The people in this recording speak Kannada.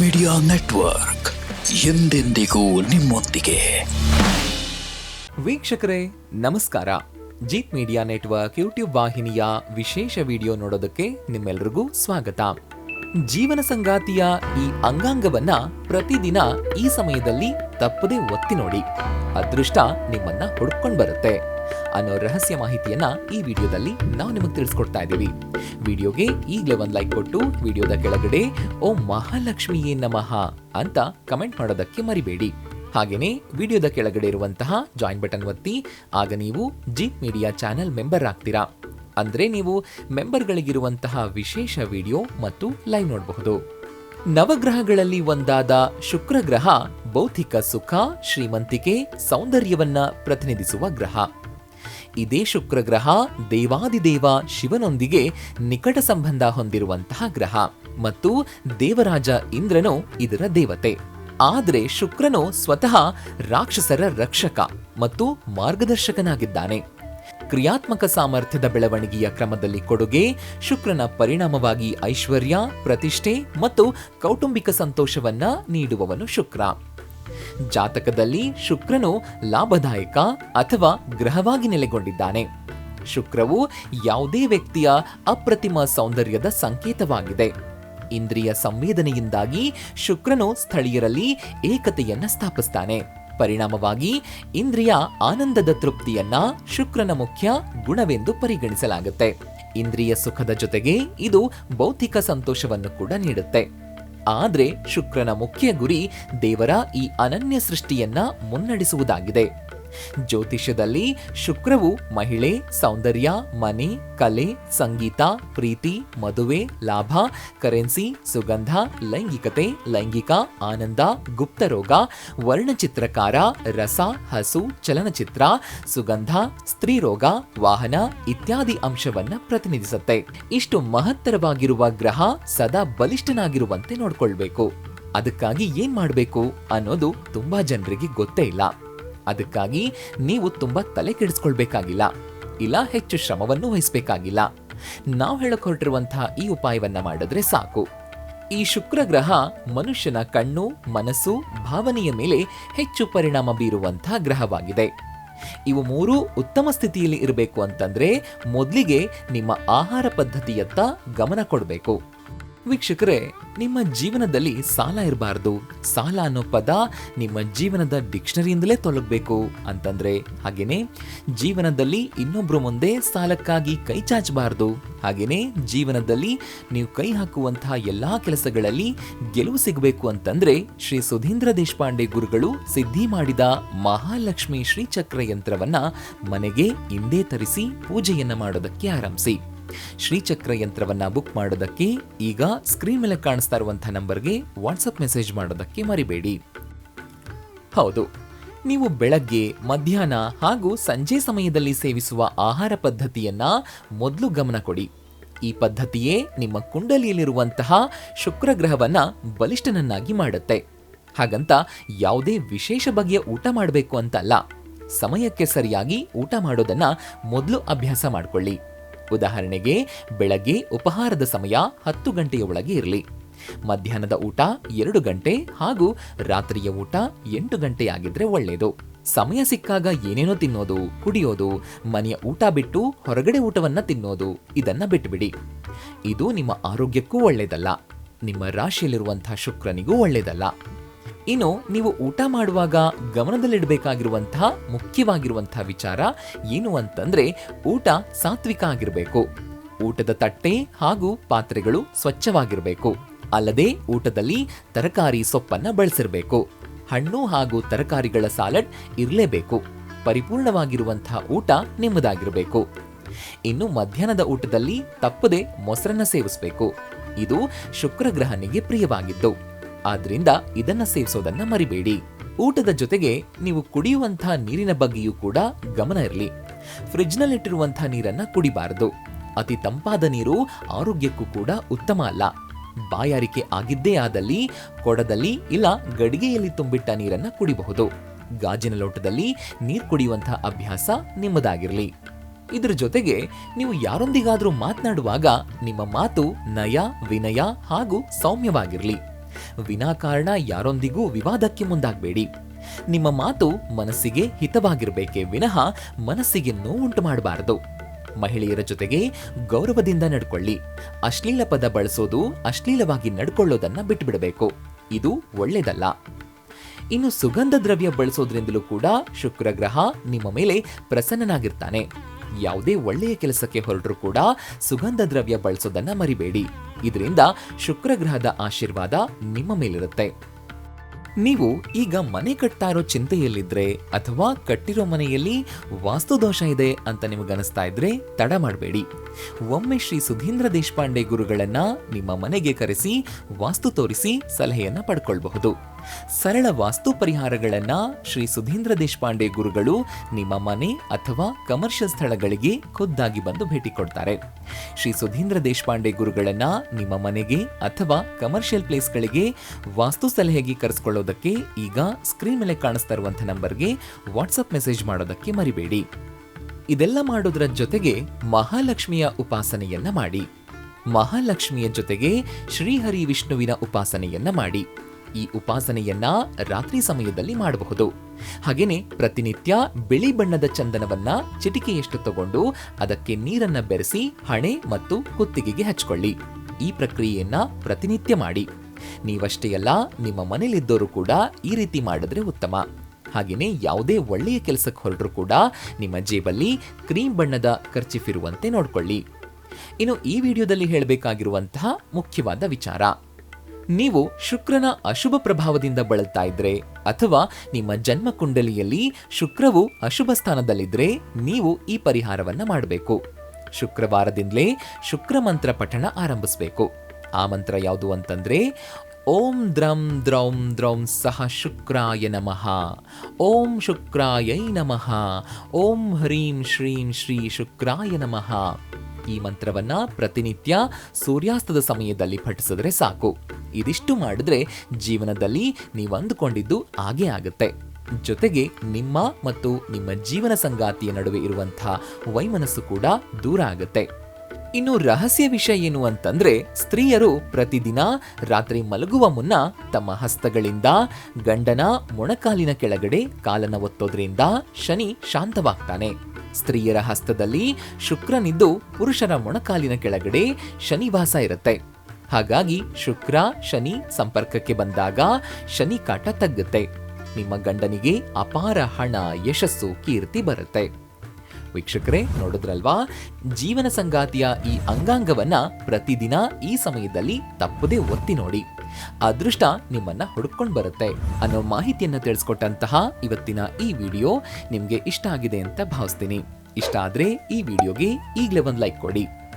ಮೀಡಿಯಾ ನೆಟ್ವರ್ಕ್ ಎಂದೆಂದಿಗೂ ನಿಮ್ಮೊಂದಿಗೆ. ವೀಕ್ಷಕರೇ, ನಮಸ್ಕಾರ. ಜೀತ್ ಮೀಡಿಯಾ ನೆಟ್ವರ್ಕ್ ಯೂಟ್ಯೂಬ್ ವಾಹಿನಿಯ ವಿಶೇಷ ವಿಡಿಯೋ ನೋಡೋದಕ್ಕೆ ನಿಮ್ಮೆಲ್ರಿಗೂ ಸ್ವಾಗತ. ಜೀವನ ಸಂಗಾತಿಯ ಈ ಅಂಗಾಂಗವನ್ನ ಪ್ರತಿದಿನ ಈ ಸಮಯದಲ್ಲಿ ತಪ್ಪದೇ ಒತ್ತಿ ನೋಡಿ. ಅದೃಷ್ಟ ನಿಮ್ಮನ್ನ ಹುಡ್ಕೊಂಡ್ ಬರುತ್ತೆ. ಅನ್ನೋ ರಹಸ್ಯ ಮಾಹಿತಿಯನ್ನ ಈ ವಿಡಿಯೋದಲ್ಲಿ ನಾವು ನಿಮಗೆ ತಿಳಿಸ್ಕೊಡ್ತಾ ಇದ್ದೀವಿ ವಿಡಿಯೋಗೆ ಈಗಲೇ ಒಂದು ಲೈಕ್ ಕೊಟ್ಟು ವಿಡಿಯೋದ ಕೆಳಗಡೆ ಓ ಮಹಾಲಕ್ಷ್ಮಿಯೇ ನಮಃ ಅಂತ ಕಮೆಂಟ್ ಮಾಡೋದಕ್ಕೆ ಮರಿಬೇಡಿ. ಹಾಗೆಯೇ ವಿಡಿಯೋದ ಕೆಳಗಡೆ ಇರುವಂತಹ ಜಾಯಿನ್ ಬಟನ್ ಒತ್ತಿ, ಆಗ ನೀವು ಜೀಪ್ ಮೀಡಿಯಾ ಚಾನೆಲ್ ಮೆಂಬರ್ ಆಗ್ತೀರಾ. ಅಂದರೆ ನೀವು ಮೆಂಬರ್ಗಳಿಗಿರುವಂತಹ ವಿಶೇಷ ವಿಡಿಯೋ ಮತ್ತು ಲೈವ್ ನೋಡಬಹುದು. ನವಗ್ರಹಗಳಲ್ಲಿ ಒಂದಾದ ಶುಕ್ರ ಗ್ರಹ ಭೌತಿಕ ಸುಖ ಶ್ರೀಮಂತಿಕೆ ಸೌಂದರ್ಯವನ್ನ ಪ್ರತಿನಿಧಿಸುವ ಗ್ರಹ. ಇದೇ ಶುಕ್ರ ಗ್ರಹ ದೇವಾದಿದೇವ ಶಿವನೊಂದಿಗೆ ನಿಕಟ ಸಂಬಂಧ ಹೊಂದಿರುವಂತಹ ಗ್ರಹ ಮತ್ತು ದೇವರಾಜ ಇಂದ್ರನು ಇದರ ದೇವತೆ. ಆದರೆ ಶುಕ್ರನು ಸ್ವತಃ ರಾಕ್ಷಸರ ರಕ್ಷಕ ಮತ್ತು ಮಾರ್ಗದರ್ಶಕನಾಗಿದ್ದಾನೆ. ಕ್ರಿಯಾತ್ಮಕ ಸಾಮರ್ಥ್ಯದ ಬೆಳವಣಿಗೆಯ ಕ್ರಮದಲ್ಲಿ ಕೊಡುಗೆ, ಶುಕ್ರನ ಪರಿಣಾಮವಾಗಿ ಐಶ್ವರ್ಯ, ಪ್ರತಿಷ್ಠೆ ಮತ್ತು ಕೌಟುಂಬಿಕ ಸಂತೋಷವನ್ನ ನೀಡುವವನು ಶುಕ್ರ. ಜಾತಕದಲ್ಲಿ ಶುಕ್ರನು ಲಾಭದಾಯಕ ಅಥವಾ ಗ್ರಹವಾಗಿ ನೆಲೆಗೊಂಡಿದ್ದಾನೆ. ಶುಕ್ರವು ಯಾವುದೇ ವ್ಯಕ್ತಿಯ ಅಪ್ರತಿಮ ಸೌಂದರ್ಯದ ಸಂಕೇತವಾಗಿದೆ. ಇಂದ್ರಿಯ ಸಂವೇದನೆಯಿಂದಾಗಿ ಶುಕ್ರನು ಸ್ಥಳೀಯರಲ್ಲಿ ಏಕತೆಯನ್ನ ಸ್ಥಾಪಿಸ್ತಾನೆ. ಪರಿಣಾಮವಾಗಿ ಇಂದ್ರಿಯ ಆನಂದದ ತೃಪ್ತಿಯನ್ನ ಶುಕ್ರನ ಮುಖ್ಯ ಗುಣವೆಂದು ಪರಿಗಣಿಸಲಾಗುತ್ತೆ. ಇಂದ್ರಿಯ ಸುಖದ ಜೊತೆಗೆ ಇದು ಭೌತಿಕ ಸಂತೋಷವನ್ನು ಕೂಡ ನೀಡುತ್ತೆ. ಆದ್ರೆ ಶುಕ್ರನ ಮುಖ್ಯ ಗುರಿ ದೇವರ ಈ ಅನನ್ಯ ಸೃಷ್ಟಿಯನ್ನ ಮುನ್ನಡೆಸುವುದಾಗಿದೆ. ಜ್ಯೋತಿಷ್ಯದಲ್ಲಿ ಶುಕ್ರವು ಮಹಿಳೆ, ಸೌಂದರ್ಯ, ಮನೆ, ಕಲೆ, ಸಂಗೀತ, ಪ್ರೀತಿ, ಮದುವೆ, ಲಾಭ, ಕರೆನ್ಸಿ, ಸುಗಂಧ, ಲೈಂಗಿಕತೆ, ಲೈಂಗಿಕ, ಆನಂದ ಗುಪ್ತರೋಗ ವರ್ಣಚಿತ್ರಕಾರ, ರಸ, ಹಸು, ಚಲನಚಿತ್ರ, ಸುಗಂಧ ಸ್ತ್ರೀರೋಗ ವಾಹನ ಇತ್ಯಾದಿ ಅಂಶವನ್ನ ಪ್ರತಿನಿಧಿಸುತ್ತೆ. ಇಷ್ಟು ಮಹತ್ತರವಾಗಿರುವ ಗ್ರಹ ಸದಾ ಬಲಿಷ್ಠನಾಗಿರುವಂತೆ ನೋಡ್ಕೊಳ್ಬೇಕು. ಅದಕ್ಕಾಗಿ ಏನ್ ಮಾಡಬೇಕು ಅನ್ನೋದು ತುಂಬಾ ಜನರಿಗೆ ಗೊತ್ತೇ ಇಲ್ಲ. ಅದಕ್ಕಾಗಿ ನೀವು ತುಂಬ ತಲೆ ಕೆಡಿಸ್ಕೊಳ್ಬೇಕಾಗಿಲ್ಲ. ಇಲ್ಲ, ಹೆಚ್ಚು ಶ್ರಮವನ್ನು ವಹಿಸಬೇಕಾಗಿಲ್ಲ. ನಾವು ಹೇಳಕ್ ಈ ಉಪಾಯವನ್ನ ಮಾಡಿದ್ರೆ ಸಾಕು. ಈ ಶುಕ್ರ ಗ್ರಹ ಮನುಷ್ಯನ ಕಣ್ಣು, ಮನಸ್ಸು, ಭಾವನೆಯ ಮೇಲೆ ಹೆಚ್ಚು ಪರಿಣಾಮ ಬೀರುವಂತಹ ಗ್ರಹವಾಗಿದೆ. ಇವು ಮೂರು ಉತ್ತಮ ಸ್ಥಿತಿಯಲ್ಲಿ ಇರಬೇಕು ಅಂತಂದ್ರೆ ಮೊದಲಿಗೆ ನಿಮ್ಮ ಆಹಾರ ಪದ್ಧತಿಯತ್ತ ಗಮನ ಕೊಡಬೇಕು. ವೀಕ್ಷಕರೇ, ನಿಮ್ಮ ಜೀವನದಲ್ಲಿ ಸಾಲ ಇರಬಾರ್ದು. ಸಾಲ ಅನ್ನೋ ಪದ ನಿಮ್ಮ ಜೀವನದ ಡಿಕ್ಷನರಿಯಿಂದಲೇ ತೊಲಗಬೇಕು. ಅಂತಂದ್ರೆ ಹಾಗೇನೆ, ಜೀವನದಲ್ಲಿ ಇನ್ನೊಬ್ರು ಮುಂದೆ ಸಾಲಕ್ಕಾಗಿ ಕೈ ಚಾಚಬಾರ್ದು. ಹಾಗೇನೆ, ಜೀವನದಲ್ಲಿ ನೀವು ಕೈ ಹಾಕುವಂತಹ ಎಲ್ಲಾ ಕೆಲಸಗಳಲ್ಲಿ ಗೆಲುವು ಸಿಗಬೇಕು ಅಂತಂದ್ರೆ ಶ್ರೀ ಸುಧೀಂದ್ರ ದೇಶಪಾಂಡೆ ಗುರುಗಳು ಸಿದ್ಧಿ ಮಾಡಿದ ಮಹಾಲಕ್ಷ್ಮಿ ಶ್ರೀಚಕ್ರ ಯಂತ್ರವನ್ನ ಮನೆಗೆ ಹಿಂದೆ ತರಿಸಿ ಪೂಜೆಯನ್ನ ಮಾಡೋದಕ್ಕೆ ಆರಂಭಿಸಿ. ಶ್ರೀಚಕ್ರ ಯಂತ್ರವನ್ನ ಬುಕ್ ಮಾಡೋದಕ್ಕೆ ಈಗ ಸ್ಕ್ರೀನ್ ಮೇಲೆ ಕಾಣಿಸ್ತಾ ಇರುವಂತಹ ನಂಬರ್ಗೆ ವಾಟ್ಸಪ್ ಮೆಸೇಜ್ ಮಾಡೋದಕ್ಕೆ ಮರಿಬೇಡಿ. ಹೌದು, ನೀವು ಬೆಳಗ್ಗೆ, ಮಧ್ಯಾಹ್ನ ಹಾಗೂ ಸಂಜೆ ಸಮಯದಲ್ಲಿ ಸೇವಿಸುವ ಆಹಾರ ಪದ್ಧತಿಯನ್ನ ಮೊದಲು ಗಮನ ಕೊಡಿ. ಈ ಪದ್ಧತಿಯೇ ನಿಮ್ಮ ಕುಂಡಲಿಯಲ್ಲಿರುವಂತಹ ಶುಕ್ರ ಗ್ರಹವನ್ನ ಬಲಿಷ್ಠನನ್ನಾಗಿ ಮಾಡುತ್ತೆ. ಹಾಗಂತ ಯಾವುದೇ ವಿಶೇಷ ಬಗೆಯ ಊಟ ಮಾಡಬೇಕು ಅಂತಲ್ಲ. ಸಮಯಕ್ಕೆ ಸರಿಯಾಗಿ ಊಟ ಮಾಡೋದನ್ನ ಮೊದಲು ಅಭ್ಯಾಸ ಮಾಡಿಕೊಳ್ಳಿ. ಉದಾಹರಣೆಗೆ, ಬೆಳಗ್ಗೆ ಉಪಹಾರದ ಸಮಯ ಹತ್ತು ಗಂಟೆಯ ಒಳಗೆ ಇರಲಿ. ಮಧ್ಯಾಹ್ನದ ಊಟ ಎರಡು ಗಂಟೆ ಹಾಗೂ ರಾತ್ರಿಯ ಊಟ ಎಂಟು ಗಂಟೆಯಾಗಿದ್ರೆ ಒಳ್ಳೆಯದು ಸಮಯ ಸಿಕ್ಕಾಗ ಏನೇನೋ ತಿನ್ನೋದು, ಕುಡಿಯೋದು, ಮನೆಯ ಊಟ ಬಿಟ್ಟು ಹೊರಗಡೆ ಊಟವನ್ನ ತಿನ್ನೋದು, ಇದನ್ನ ಬಿಟ್ಟುಬಿಡಿ ಇದು ನಿಮ್ಮ ಆರೋಗ್ಯಕ್ಕೂ ಒಳ್ಳೆಯದಲ್ಲ ನಿಮ್ಮ ರಾಶಿಯಲ್ಲಿರುವಂತಹ ಶುಕ್ರನಿಗೂ ಒಳ್ಳೆಯದಲ್ಲ ಇನ್ನು ನೀವು ಊಟ ಮಾಡುವಾಗ ಗಮನದಲ್ಲಿಡಬೇಕಾಗಿರುವಂತಹ ಮುಖ್ಯವಾಗಿರುವಂತಹ ವಿಚಾರ ಏನು ಅಂತಂದ್ರೆ ಊಟ ಸಾತ್ವಿಕ ಆಗಿರಬೇಕು. ಊಟದ ತಟ್ಟೆ ಹಾಗೂ ಪಾತ್ರೆಗಳು ಸ್ವಚ್ಛವಾಗಿರಬೇಕು. ಅಲ್ಲದೆ ಊಟದಲ್ಲಿ ತರಕಾರಿ ಸೊಪ್ಪನ್ನ ಬಳಸಿರಬೇಕು. ಹಣ್ಣು ಹಾಗೂ ತರಕಾರಿಗಳ ಸಾಲಡ್ ಇರಲೇಬೇಕು. ಪರಿಪೂರ್ಣವಾಗಿರುವಂತಹ ಊಟ ನಿಮ್ಮದಾಗಿರಬೇಕು. ಇನ್ನು ಮಧ್ಯಾಹ್ನದ ಊಟದಲ್ಲಿ ತಪ್ಪದೆ ಮೊಸರನ್ನ ಸೇವಿಸಬೇಕು. ಇದು ಶುಕ್ರ ಗ್ರಹನಿಗೆ ಪ್ರಿಯವಾಗಿದ್ದು. ಆದ್ರಿಂದ ಇದನ್ನ ಸೇವಿಸೋದನ್ನ ಮರಿಬೇಡಿ. ಊಟದ ಜೊತೆಗೆ ನೀವು ಕುಡಿಯುವಂತಹ ನೀರಿನ ಬಗ್ಗೆಯೂ ಕೂಡ ಗಮನ ಇರಲಿ. ಫ್ರಿಡ್ಜ್ನಲ್ಲಿಟ್ಟಿರುವಂತಹ ನೀರನ್ನ ಕುಡಿಬಾರದು. ಅತಿ ತಂಪಾದ ನೀರು ಆರೋಗ್ಯಕ್ಕೂ ಕೂಡ ಉತ್ತಮ ಅಲ್ಲ. ಬಾಯಾರಿಕೆ ಆಗಿದ್ದೇ ಆದಲ್ಲಿ, ಕೊಡದಲ್ಲಿ ಇಲ್ಲ ಗಡಿಗೆಯಲ್ಲಿ ತುಂಬಿಟ್ಟ ನೀರನ್ನ ಕುಡಿಬಹುದು. ಗಾಜಿನ ಲೋಟದಲ್ಲಿ ನೀರು ಕುಡಿಯುವಂತಹ ಅಭ್ಯಾಸ ನಿಮ್ಮದಾಗಿರಲಿ. ಇದರ ಜೊತೆಗೆ ನೀವು ಯಾರೊಂದಿಗಾದರೂ ಮಾತನಾಡುವಾಗ ನಿಮ್ಮ ಮಾತು ನಯ, ವಿನಯ ಹಾಗೂ ಸೌಮ್ಯವಾಗಿರಲಿ. ವಿನಾಕಾರಣ ಯಾರೊಂದಿಗೂ ವಿವಾದಕ್ಕೆ ಮುಂದಾಗಬೇಡಿ. ನಿಮ್ಮ ಮಾತು ಮನಸ್ಸಿಗೆ ಹಿತವಾಗಿರಬೇಕೇ ವಿನಃ ಮನಸ್ಸಿಗೆ ನೋವುಂಟು ಮಾಡಬಾರದು. ಮಹಿಳೆಯರ ಜೊತೆಗೆ ಗೌರವದಿಂದ ನಡ್ಕೊಳ್ಳಿ. ಅಶ್ಲೀಲ ಪದ ಬಳಸೋದು ಅಶ್ಲೀಲವಾಗಿ ನಡ್ಕೊಳ್ಳೋದನ್ನ ಬಿಟ್ಟುಬಿಡಬೇಕು ಇದು ಒಳ್ಳೆಯದಲ್ಲ ಇನ್ನು ಸುಗಂಧ ದ್ರವ್ಯ ಬಳಸೋದ್ರಿಂದಲೂ ಕೂಡ ಶುಕ್ರ ಗ್ರಹ ನಿಮ್ಮ ಮೇಲೆ ಪ್ರಸನ್ನನಾಗಿರ್ತಾನೆ. ಯಾವುದೇ ಒಳ್ಳೆಯ ಕೆಲಸಕ್ಕೆ ಹೊರಟರೂ ಕೂಡ ಸುಗಂಧ ದ್ರವ್ಯ ಬಳಸೋದನ್ನ ಮರಿಬೇಡಿ. ಇದರಿಂದ ಶುಕ್ರ ಗ್ರಹದ ಆಶೀರ್ವಾದ ನಿಮ್ಮ ಮೇಲಿರುತ್ತೆ. ನೀವು ಈಗ ಮನೆ ಕಟ್ತಾ ಇರೋ ಚಿಂತೆಯಲ್ಲಿದ್ರೆ ಅಥವಾ ಕಟ್ಟಿರೋ ಮನೆಯಲ್ಲಿ ವಾಸ್ತುದೋಷ ಇದೆ ಅಂತ ನಿಮಗನಿಸ್ತಾ ಇದ್ರೆ ತಡ ಮಾಡಬೇಡಿ. ಒಮ್ಮೆ ಶ್ರೀ ಸುಧೀಂದ್ರ ದೇಶಪಾಂಡೆ ಗುರುಗಳನ್ನ ನಿಮ್ಮ ಮನೆಗೆ ಕರೆಸಿ, ವಾಸ್ತು ತೋರಿಸಿ ಸಲಹೆಯನ್ನ ಪಡ್ಕೊಳ್ಬಹುದು. ಸರಳ ವಾಸ್ತು ಪರಿಹಾರಗಳನ್ನ ಶ್ರೀ ಸುಧೀಂದ್ರ ದೇಶಪಾಂಡೆ ಗುರುಗಳು ನಿಮ್ಮ ಮನೆ ಅಥವಾ ಕಮರ್ಷಿಯಲ್ ಸ್ಥಳಗಳಿಗೆ ಖುದ್ದಾಗಿ ಬಂದು ಭೇಟಿ ಕೊಡ್ತಾರೆ. ಶ್ರೀ ಸುಧೀಂದ್ರ ದೇಶಪಾಂಡೆ ಗುರುಗಳನ್ನ ನಿಮ್ಮ ಮನೆಗೆ ಅಥವಾ ಕಮರ್ಷಿಯಲ್ ಪ್ಲೇಸ್ಗಳಿಗೆ ವಾಸ್ತು ಸಲಹೆಗೆ ಕರೆಸ್ಕೊಳ್ಳೋದಕ್ಕೆ ಈಗ ಸ್ಕ್ರೀನ್ ಮೇಲೆ ಕಾಣಿಸ್ತಾ ಇರುವಂಥ ನಂಬರ್ಗೆ ವಾಟ್ಸಪ್ ಮೆಸೇಜ್ ಮಾಡೋದಕ್ಕೆ ಮರಿಬೇಡಿ. ಇದೆಲ್ಲ ಮಾಡೋದರ ಜೊತೆಗೆ ಮಹಾಲಕ್ಷ್ಮಿಯ ಉಪಾಸನೆಯನ್ನ ಮಾಡಿ. ಮಹಾಲಕ್ಷ್ಮಿಯ ಜೊತೆಗೆ ಶ್ರೀಹರಿ ವಿಷ್ಣುವಿನ ಉಪಾಸನೆಯನ್ನ ಮಾಡಿ. ಈ ಉಪಾಸನೆಯನ್ನ ರಾತ್ರಿ ಸಮಯದಲ್ಲಿ ಮಾಡಬಹುದು. ಹಾಗೇನೆ ಪ್ರತಿನಿತ್ಯ ಬಿಳಿ ಬಣ್ಣದ ಚಂದನವನ್ನ ಚಿಟಿಕೆಯಷ್ಟು ತಗೊಂಡು ಅದಕ್ಕೆ ನೀರನ್ನ ಬೆರೆಸಿ ಹಣೆ ಮತ್ತು ಕುತ್ತಿಗೆಗೆ ಹಚ್ಕೊಳ್ಳಿ. ಈ ಪ್ರಕ್ರಿಯೆಯನ್ನ ಪ್ರತಿನಿತ್ಯ ಮಾಡಿ. ನೀವಷ್ಟೇ ಅಲ್ಲ ನಿಮ್ಮ ಮನೇಲಿದ್ದವರು ಕೂಡ ಈ ರೀತಿ ಮಾಡಿದ್ರೆ ಉತ್ತಮ. ಹಾಗೆಯೇ ಯಾವುದೇ ಒಳ್ಳೆಯ ಕೆಲಸಕ್ಕೆ ಹೊರಟರೂ ಕೂಡ ನಿಮ್ಮ ಜೇಬಲ್ಲಿ ಕ್ರೀಮ್ ಬಣ್ಣದ ಖರ್ಚಿಫಿರುವಂತೆ ನೋಡ್ಕೊಳ್ಳಿ. ಇನ್ನು ಈ ವಿಡಿಯೋದಲ್ಲಿ ಹೇಳಬೇಕಾಗಿರುವಂತಹ ಮುಖ್ಯವಾದ ವಿಚಾರ. ನೀವು ಶುಕ್ರನ ಅಶುಭ ಪ್ರಭಾವದಿಂದ ಬಳಲ್ತಾ ಇದ್ರೆ ಅಥವಾ ನಿಮ್ಮ ಜನ್ಮ ಕುಂಡಲಿಯಲ್ಲಿ ಶುಕ್ರವು ಅಶುಭ ಸ್ಥಾನದಲ್ಲಿದ್ರೆ ನೀವು ಈ ಪರಿಹಾರವನ್ನ ಮಾಡಬೇಕು. ಶುಕ್ರವಾರದಿಂದಲೇ ಶುಕ್ರ ಮಂತ್ರ ಪಠಣ ಆರಂಭಿಸಬೇಕು. ಆ ಮಂತ್ರ ಯಾವುದು ಅಂತಂದ್ರೆ, ಓಂ ದ್ರಂ ದ್ರೌಂ ದ್ರೌಂ ಸಹ ಶುಕ್ರಾಯ ನಮಃ. ಓಂ ಶುಕ್ರಾಯೈ ನಮಃ. ಓಂ ಹ್ರೀಂ ಶ್ರೀಂ ಶ್ರೀ ಶುಕ್ರಾಯ ನಮಃ. ಈ ಮಂತ್ರವನ್ನ ಪ್ರತಿನಿತ್ಯ ಸೂರ್ಯಾಸ್ತದ ಸಮಯದಲ್ಲಿ ಪಠಿಸಿದ್ರೆ ಸಾಕು. ಇದಿಷ್ಟು ಮಾಡಿದ್ರೆ ಜೀವನದಲ್ಲಿ ನೀವು ಅಂದುಕೊಂಡಿದ್ದು ಹಾಗೇ ಆಗುತ್ತೆ. ಜೊತೆಗೆ ನಿಮ್ಮ ಮತ್ತು ನಿಮ್ಮ ಜೀವನ ಸಂಗಾತಿಯ ನಡುವೆ ಇರುವಂತಹ ವೈಮನಸ್ಸು ಕೂಡ ದೂರ ಆಗುತ್ತೆ. ಇನ್ನು ರಹಸ್ಯ ವಿಷಯ ಏನು ಅಂತಂದ್ರೆ ಸ್ತ್ರೀಯರು ಪ್ರತಿದಿನ ರಾತ್ರಿ ಮಲಗುವ ಮುನ್ನ ತಮ್ಮ ಹಸ್ತಗಳಿಂದ ಗಂಡನ ಮೊಣಕಾಲಿನ ಕೆಳಗಡೆ ಕಾಲನ ಒತ್ತೋದ್ರಿಂದ ಶನಿ ಶಾಂತವಾಗ್ತಾನೆ. ಸ್ತ್ರೀಯರ ಹಸ್ತದಲ್ಲಿ ಶುಕ್ರನಿದ್ದು ಪುರುಷರ ಮೊಣಕಾಲಿನ ಕೆಳಗಡೆ ಶನಿವಾಸ ಇರುತ್ತೆ. ಹಾಗಾಗಿ ಶುಕ್ರ, ಶನಿ ಸಂಪರ್ಕಕ್ಕೆ ಬಂದಾಗ ಶನಿ ಕಾಟ ತಗ್ಗುತ್ತೆ. ನಿಮ್ಮ ಗಂಡನಿಗೆ ಅಪಾರ ಹಣ, ಯಶಸ್ಸು, ಕೀರ್ತಿ ಬರುತ್ತೆ. ವೀಕ್ಷಕರೇ, ನೋಡಿದ್ರಲ್ವಾ? ಜೀವನ ಸಂಗಾತಿಯ ಈ ಅಂಗಾಂಗವನ್ನ ಪ್ರತಿದಿನ ಈ ಸಮಯದಲ್ಲಿ ತಪ್ಪದೇ ಒತ್ತಿ ನೋಡಿ. ಅದೃಷ್ಟ ನಿಮ್ಮನ್ನ ಹುಡುಕೊಂಡು ಬರುತ್ತೆ. ಅನ್ನೋ ಮಾಹಿತಿಯನ್ನು ತಿಳಿಸ್ಕೊಟ್ಟಂತಹ ಇವತ್ತಿನ ಈ ವಿಡಿಯೋ ನಿಮ್ಗೆ ಇಷ್ಟ ಆಗಿದೆ ಅಂತ ಭಾವಿಸ್ತೀನಿ. ಇಷ್ಟ ಆದ್ರೆ ಈ ವಿಡಿಯೋಗೆ ಈಗಲೇ ಒಂದು ಲೈಕ್ ಕೊಡಿ.